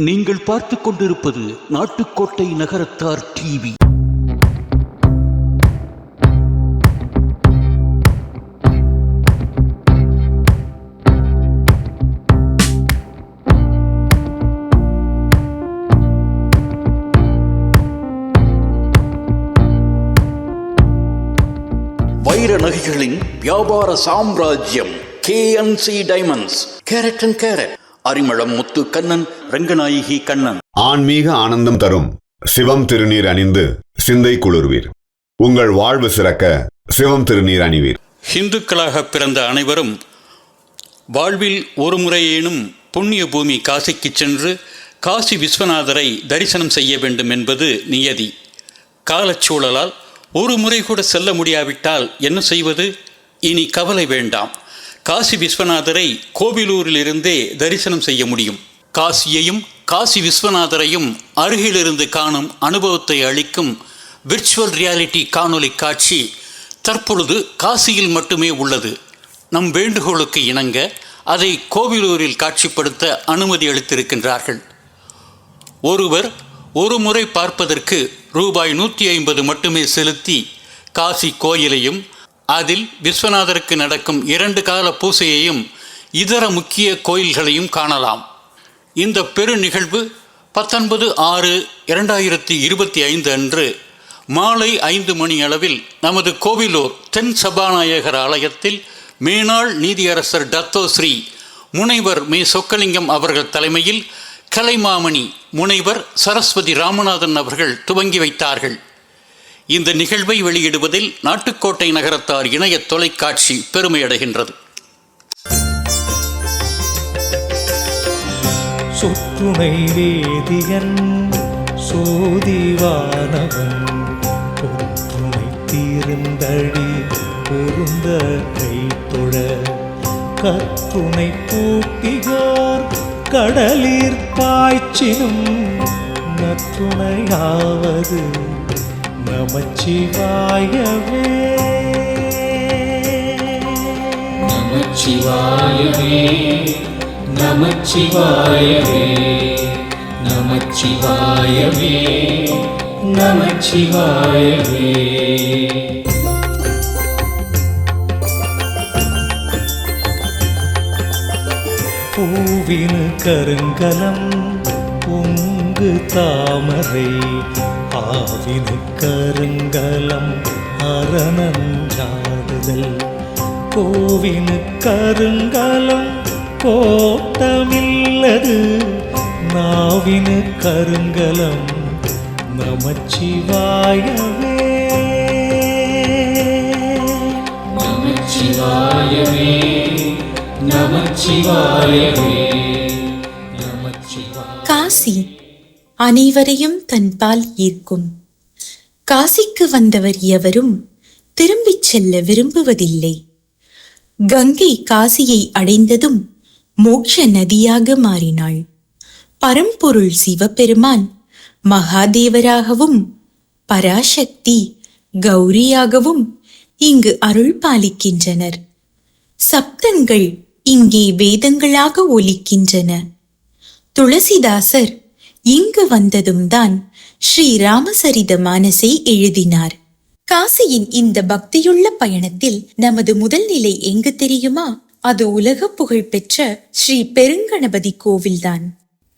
நீங்கள் பார்த்து கொண்டிருப்பது நாட்டுக்கோட்டை நகரத்தார் டிவி. வைர நகைகளின் வியாபார சாம்ராஜ்யம் KNC diamonds carat and carat Arimalam Muthu Kannan Ranganayaki Kannan. ஆன்மீக ஆனந்தம் தரும் சிவம் திருநீர் அணிந்து சிந்தை குளிர்வீர். உங்கள் வாழ்வு சிறக்க சிவம் திருநீர் அணிவீர். இந்துக்களாக பிறந்த அனைவரும் வாழ்வில் ஒரு முறையேனும் புண்ணிய பூமி காசிக்கு சென்று காசி விஸ்வநாதரை தரிசனம் செய்ய வேண்டும் என்பது நியதி. காலச்சூழலால் ஒரு முறை கூட செல்ல முடியாவிட்டால் என்ன செய்வது? இனி கவலை வேண்டாம். காசி விஸ்வநாதரை கோவிலூரிலிருந்தே தரிசனம் செய்ய முடியும். காசியையும் காசி விஸ்வநாதரையும் அருகிலிருந்து காணும் அனுபவத்தை அளிக்கும் விர்ச்சுவல் ரியாலிட்டி காணொலி காட்சி தற்பொழுது காசியில் மட்டுமே உள்ளது. நம் வேண்டுகோளுக்கு இணங்க அதை கோவிலூரில் காட்சிப்படுத்த அனுமதி அளித்திருக்கின்றார்கள். ஒருவர் ஒரு முறை பார்ப்பதற்கு ரூபாய் நூற்றி ஐம்பது மட்டுமே செலுத்தி காசி கோயிலையும் அதில் விஸ்வநாதருக்கு நடக்கும் இரண்டு கால பூசையையும் இதர முக்கிய கோயில்களையும் காணலாம். இந்த பெரு நிகழ்வு பத்தொன்பது ஆறு இரண்டாயிரத்தி இருபத்தி ஐந்து அன்று மாலை ஐந்து மணி அளவில் நமது கோவிலூர் தென் சபாநாயகர் ஆலயத்தில் மேனாள் நீதியரசர் டத்தோ ஸ்ரீ முனைவர் மே சொக்கலிங்கம் அவர்கள் தலைமையில் கலைமாமணி முனைவர் சரஸ்வதி ராமநாதன் அவர்கள் துவங்கி வைத்தார்கள். இந்த நிகழ்வை வெளியிடுவதில் நாட்டுக்கோட்டை நகரத்தார் இணைய தொலைக்காட்சி பெருமையடைகின்றது. சொற்றுணை வேதியன் சோதிவானவன் பொற்றுணை தீர்ந்தடி பொருந்த கைத்தொழ கற்றுணை பூட்டியோர் கடலிற் பாய்ச்சினும் நற்றுணையாவது நமச்சிவாயவே. நமச்சிவாயவே நமச்சிவாயவே நமச்சிவாயவே நமச்சிவாயவே. பூவினு கருங்கலம் பொங்கு தாமரை ஆவினு கருங்கலம் அரணஞ்சாடுதல் கோவினு கருங்கலம் கோட்டமில்லது. நாவினு கருங்கலம் நமச்சிவாயவே நமச்சிவாயவே நமச்சிவாயவே நமச்சிவாய காசி அனைவரையும் தன்பால் ஈர்க்கும். காசிக்கு வந்தவர் எவரும் திரும்பிச் செல்ல விரும்புவதில்லை. கங்கை காசியை அடைந்ததும் மோட்ச நதியாக மாறினாள். பரம்பொருள் சிவபெருமான் மகாதேவராகவும் பராசக்தி கௌரியாகவும் இங்கு அருள் பாலிக்கின்றனர். சப்தங்கள் இங்கே வேதங்களாக ஒலிக்கின்றன. துளசிதாசர் இங்கு வந்ததும் தான் ஸ்ரீ ராமசரித மானசை எழுதினார். காசியின் இந்த பக்தியுள்ள பயணத்தில் நமது முதல் நிலை எங்கு தெரியுமா? அது உலக புகழ்பெற்ற ஸ்ரீ பெருங்கணபதி கோவில்தான்.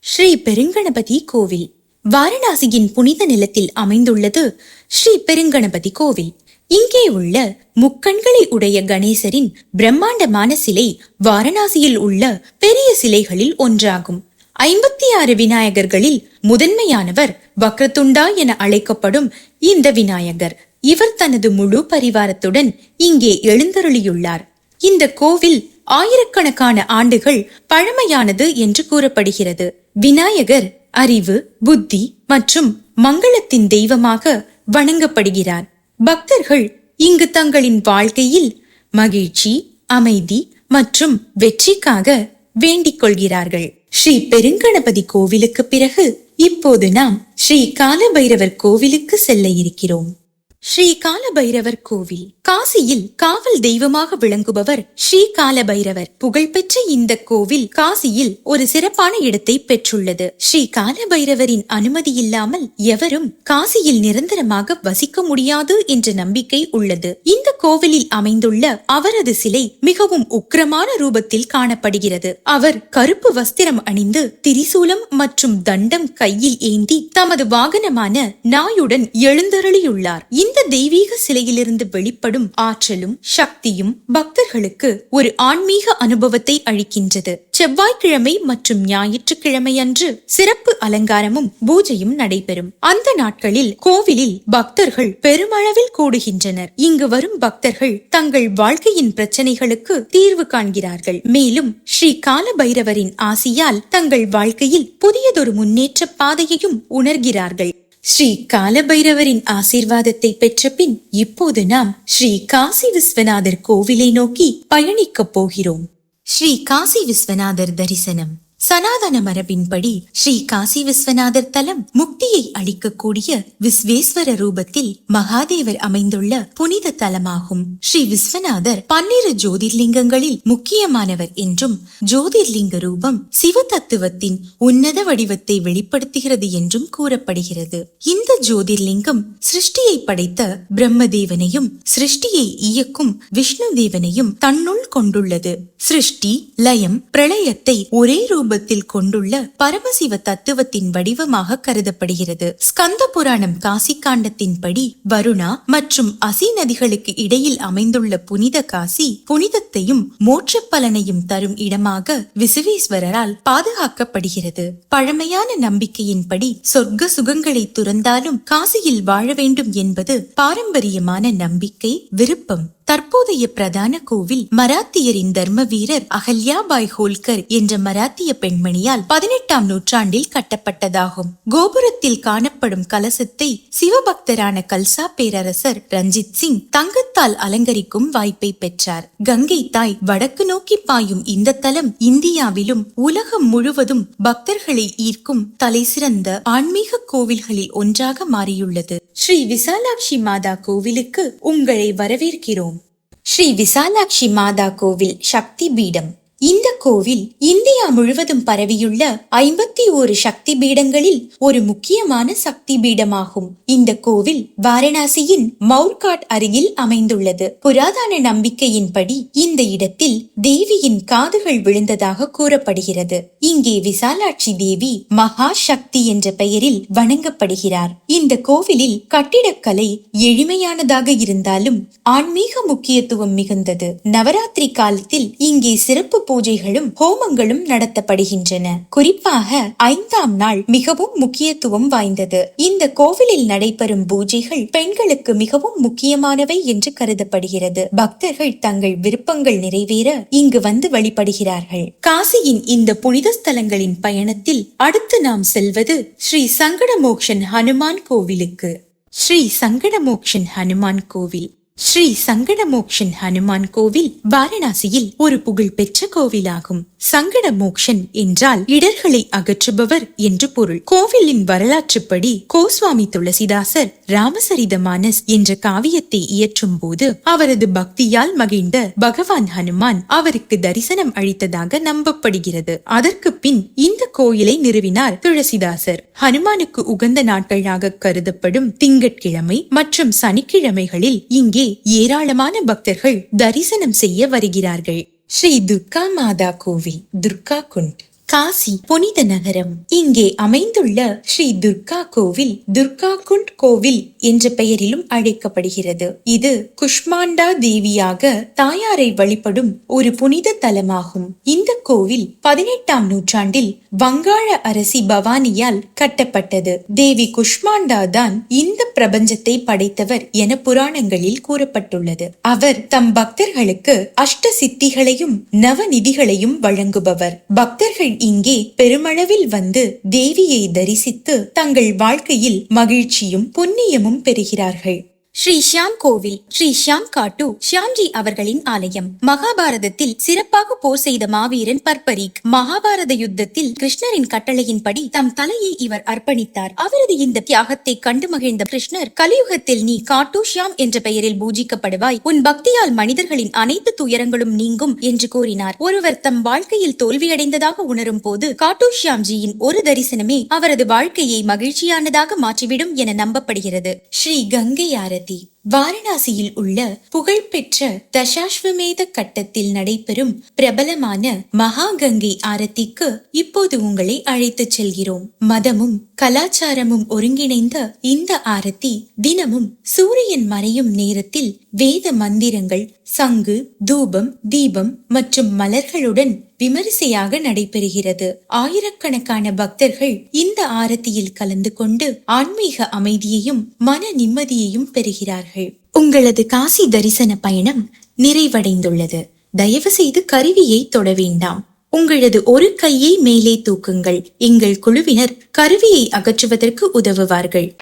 ஸ்ரீ பெருங்கணபதி கோவில். வாரணாசியின் புனித நிலத்தில் அமைந்துள்ளது ஸ்ரீ பெருங்கணபதி கோவில். இங்கே உள்ள முக்கண்களை உடைய கணேசரின் பிரம்மாண்டமான சிலை வாரணாசியில் உள்ள பெரிய சிலைகளில் ஒன்றாகும். ஐம்பத்தி ஆறு விநாயகர்களில் முதன்மையானவர் வக்ரதுண்டா என அழைக்கப்படும் இந்த விநாயகர். இவர் தனது முழு பரிவாரத்துடன் இங்கே எழுந்தருளியுள்ளார். இந்த கோவில் ஆயிரக்கணக்கான ஆண்டுகள் பழமையானது என்று கூறப்படுகிறது. விநாயகர் அறிவு புத்தி மற்றும் மங்களத்தின் தெய்வமாக வணங்கப்படுகிறார். பக்தர்கள் இங்கு தங்களின் வாழ்க்கையில் மகிழ்ச்சி அமைதி மற்றும் வெற்றிக்காக வேண்டிக் கொள்கிறார்கள். ஸ்ரீ பெருங்கணபதி கோவிலுக்கு பிறகு இப்போது நாம் ஸ்ரீ காலபைரவர் கோவிலுக்கு செல்ல இருக்கிறோம். ஸ்ரீ காலபைரவர் கோவில். காசியில் காவல் தெய்வமாக விளங்குபவர் ஸ்ரீ காலபைரவர் புகழ்பெற்ற இந்த கோவில் காசியில் ஒரு சிறப்பான இடத்தை பெற்றுள்ளது. ஸ்ரீ காலபைரவரின் அனுமதி இல்லாமல் எவரும் காசியில் நிரந்தரமாக வசிக்க முடியாது என்ற நம்பிக்கை உள்ளது. இந்த கோவிலில் அமைந்துள்ள அவரது சிலை மிகவும் உக்கிரமான ரூபத்தில் காணப்படுகிறது. அவர் கருப்பு வஸ்திரம் அணிந்து திரிசூலம் மற்றும் தண்டம் கையில் ஏந்தி தமது வாகனமான நாயுடன் எழுந்தருளியுள்ளார். இந்த தெய்வீக சிலையிலிருந்து வெளிப்படும் ஆற்றலும் சக்தியும் பக்தர்களுக்கு ஒரு ஆன்மீக அனுபவத்தை அளிக்கின்றது. செவ்வாய்க்கிழமை மற்றும் ஞாயிற்றுக்கிழமை அன்று சிறப்பு அலங்காரமும் பூஜையும் நடைபெறும். அந்த நாட்களில் கோவிலில் பக்தர்கள் பெருமளவில் கூடுகின்றனர். இங்கு வரும் பக்தர்கள் தங்கள் வாழ்க்கையின் பிரச்சனைகளுக்கு தீர்வு காண்கிறார்கள். மேலும் ஸ்ரீ காலபைரவரின் ஆசியால் தங்கள் வாழ்க்கையில் புதியதொரு முன்னேற்ற பாதையையும் உணர்கிறார்கள். ஸ்ரீ காலபைரவரின் ஆசீர்வாதத்தை பெற்ற பின் இப்போது நாம் ஸ்ரீ காசி விஸ்வநாதர் கோவிலை நோக்கி பயணிக்கப் போகிறோம். ஸ்ரீ காசி விஸ்வநாதர் தரிசனம். சனாதன மரபின்படி ஸ்ரீ காசி விஸ்வநாதர் தலம் முக்தியை அளிக்கக்கூடிய விஸ்வேஸ்வர ரூபத்தில் மகாதேவர் அமைந்துள்ள புனித தலமாகும். ஸ்ரீ விஸ்வநாதர் பன்னிரு ஜோதிர்லிங்கங்களில் முக்கியமானவர் என்றும் ஜோதிர்லிங்க ரூபம் சிவ தத்துவத்தின் உன்னத வடிவத்தை வெளிப்படுத்துகிறது என்றும் கூறப்படுகிறது. இந்த ஜோதிர்லிங்கம் சிருஷ்டியை படைத்த பிரம்மதேவனையும் சிருஷ்டியை இயக்கும் விஷ்ணு தேவனையும் தன்னுள் கொண்டுள்ளது. சிருஷ்டி லயம் பிரளயத்தை ஒரே ரூபத்தில் கொண்டுள்ள பரமசிவ தத்துவத்தின் வடிவமாக கருதப்படுகிறது. ஸ்கந்த புராணம் காசி காண்டத்தின்படி வருணா மற்றும் அசி நதிகளுக்கு இடையில் அமைந்துள்ள புனித காசி புனிதத்தையும் மோட்ச பலனையும் தரும் இடமாக விசுவேஸ்வரரால் பாதுகாக்கப்படுகிறது. பழமையான நம்பிக்கையின்படி சொர்க்க சுகங்களை துறந்தாலும் காசியில் வாழ வேண்டும் என்பது பாரம்பரியமான நம்பிக்கை விருப்பம். தற்போதைய பிரதான கோவில் மராத்தியரின் தர்ம வீரர் அகல்யாபாய் ஹோல்கர் என்ற மராத்திய பெண்மணியால் பதினெட்டாம் நூற்றாண்டில் கட்டப்பட்டதாகும். கோபுரத்தில் காணப்படும் கலசத்தை சிவபக்தரான கல்சா பேரரசர் ரஞ்சித் சிங் தங்கத்தால் அலங்கரிக்கும் வாய்ப்பை பெற்றார். கங்கை தாய் வடக்கு நோக்கி பாயும் இந்த தலம் இந்தியாவிலும் உலகம் முழுவதும் பக்தர்களை ஈர்க்கும் தலைசிறந்த ஆன்மீக கோவில்களில் ஒன்றாக மாறியுள்ளது. ஸ்ரீ விசாலாட்சி மாதா கோவிலுக்கு உங்களை வரவேற்கிறோம். ஸ்ரீ விசாலாட்சி மாதா கோவில் சக்தி பீடம் இந்த கோவில் இந்தியா முழுவதும் பரவியுள்ள ஐம்பத்தி ஓரு சக்தி பீடங்களில் ஒரு முக்கியமான சக்தி பீடமாகும் இந்த கோவில் வாரணாசியின் மவுர்காட் அருகில் அமைந்துள்ளது. புராதன நம்பிக்கையின்படி இந்த இடத்தில் தேவியின் காதுகள் விழுந்ததாக கூறப்படுகிறது. இங்கே விசாலாட்சி தேவி மகா சக்தி என்ற பெயரில் வணங்கப்படுகிறார். இந்த கோவிலில் கட்டிடக்கலை எளிமையானதாக இருந்தாலும் ஆன்மீக முக்கியத்துவம் மிகுந்தது. நவராத்திரி காலத்தில் இங்கே சிறப்பு பூஜைகளும் ஹோமங்களும் நடத்தப்படுகின்றன. குறிப்பாக ஐந்தாம் நாள் மிகவும் முக்கியத்துவம் வாய்ந்தது. இந்த கோவிலில் நடைபெறும் பூஜைகள் பெண்களுக்கு மிகவும் முக்கியமானவை என்று கருதப்படுகிறது. பக்தர்கள் தங்கள் விருப்பங்கள் நிறைவேற இங்கு வந்து வழிபடுகிறார்கள். காசியின் இந்த புனித ஸ்தலங்களின் பயணத்தில் அடுத்து நாம் செல்வது ஸ்ரீ சங்கடமோக்ஷன் ஹனுமான் கோவிலுக்கு. ஸ்ரீ சங்கடமோக்ஷன் ஹனுமான் கோவில். ஸ்ரீ சங்கடமோக்ஷன் ஹனுமான் கோவில் வாரணாசியில் ஒரு புகழ்பெற்ற கோவிலாகும். சங்கடமோக்ஷன் என்றால் இடர்களை அகற்றுபவர் என்று பொருள். கோவிலின் வரலாற்றுப்படி கோஸ்வாமி துளசிதாசர் ராமசரிதமானஸ் என்ற காவியத்தை இயற்றும் போது அவரது பக்தியால் மகிழ்ந்த பகவான் ஹனுமான் அவருக்கு தரிசனம் அளித்ததாக நம்பப்படுகிறது. அதற்கு பின் இந்த கோயிலை நிறுவினார் துளசிதாசர். ஹனுமானுக்கு உகந்த நாட்களாக கருதப்படும் திங்கட்கிழமை மற்றும் சனிக்கிழமைகளில் இங்கே ஏராளமான பக்தர்கள் தரிசனம் செய்ய வருகிறார்கள். ஸ்ரீ துர்கா மாதா கோவில் துர்கா குண்ட். காசி புனித நகரம். இங்கே அமைந்துள்ள ஸ்ரீ துர்கா கோவில் துர்கா குண்ட் கோவில் என்ற பெயரிலும் அழைக்கப்படுகிறது. இது குஷ்மாண்டா தேவியாக தாயாரை வழிபடும் ஒரு புனித தலமாகும். இந்த கோவில் பதினெட்டாம் நூற்றாண்டில் வங்காள அரசி பவானியால் கட்டப்பட்டது. தேவி குஷ்மாண்டா தான் இந்த பிரபஞ்சத்தை படைத்தவர் என புராணங்களில் கூறப்பட்டுள்ளது. அவர் தம் பக்தர்களுக்கு அஷ்ட சித்திகளையும் நவநிதிகளையும் வழங்குபவர். பக்தர்கள் இங்கே பெருமளவில் வந்து தேவியை தரிசித்து தங்கள் வாழ்க்கையில் மகிழ்ச்சியும் புண்ணியமும் பெறுகிறார்கள். ஸ்ரீ ஷியாம் கோவில் ஸ்ரீ ஷியாம் காட்டு ஷியாம்ஜி அவர்களின் ஆலயம். மகாபாரதத்தில் சிறப்பாக போர் செய்த மாவீரன் பர்பரீக். மகாபாரத யுத்தத்தில் கிருஷ்ணரின் கட்டளையின்படி தம் தலையை இவர் அர்ப்பணித்தார். அவரது இந்த தியாகத்தை கண்டு மகிழ்ந்த கிருஷ்ணர் கலியுகத்தில் நீ காட்டு ஷியாம் என்ற பெயரில் பூஜிக்கப்படுவாய் உன் பக்தியால் மனிதர்களின் அனைத்து துயரங்களும் நீங்கும் என்று கூறினார். ஒருவர் தம் வாழ்க்கையில் தோல்வியடைந்ததாக உணரும் போது காட்டு ஷியாம்ஜியின் ஒரு தரிசனமே அவரது வாழ்க்கையை மகிழ்ச்சியானதாக மாற்றிவிடும் என நம்பப்படுகிறது. ஸ்ரீ கங்கை ஆரதி deep. வாரணாசியில் உள்ள புகழ்பெற்ற தசாஸ்வமேத கட்டத்தில் நடைபெறும் பிரபலமான மகா கங்கை ஆரத்திக்கு இப்போது உங்களை அழைத்துச் செல்கிறோம். மதமும் கலாச்சாரமும் ஒருங்கிணைந்த இந்த ஆரத்தி தினமும் சூரியன் மறையும் நேரத்தில் வேத மந்திரங்கள் சங்கு தூபம் தீபம் மற்றும் மலர்களுடன் விமரிசையாக நடைபெறுகிறது. ஆயிரக்கணக்கான பக்தர்கள் இந்த ஆரத்தியில் கலந்து கொண்டு ஆன்மீக அமைதியையும் மன நிம்மதியையும் பெறுகிறார்கள். உங்களது காசி தரிசன பயணம் நிறைவடைந்துள்ளது. தயவு செய்து கருவியை தொட வேண்டாம். உங்களது ஒரு கையை மேலே தூக்குங்கள். எங்கள் குழுவினர் கருவியை அகற்றுவதற்கு உதவுவார்கள்.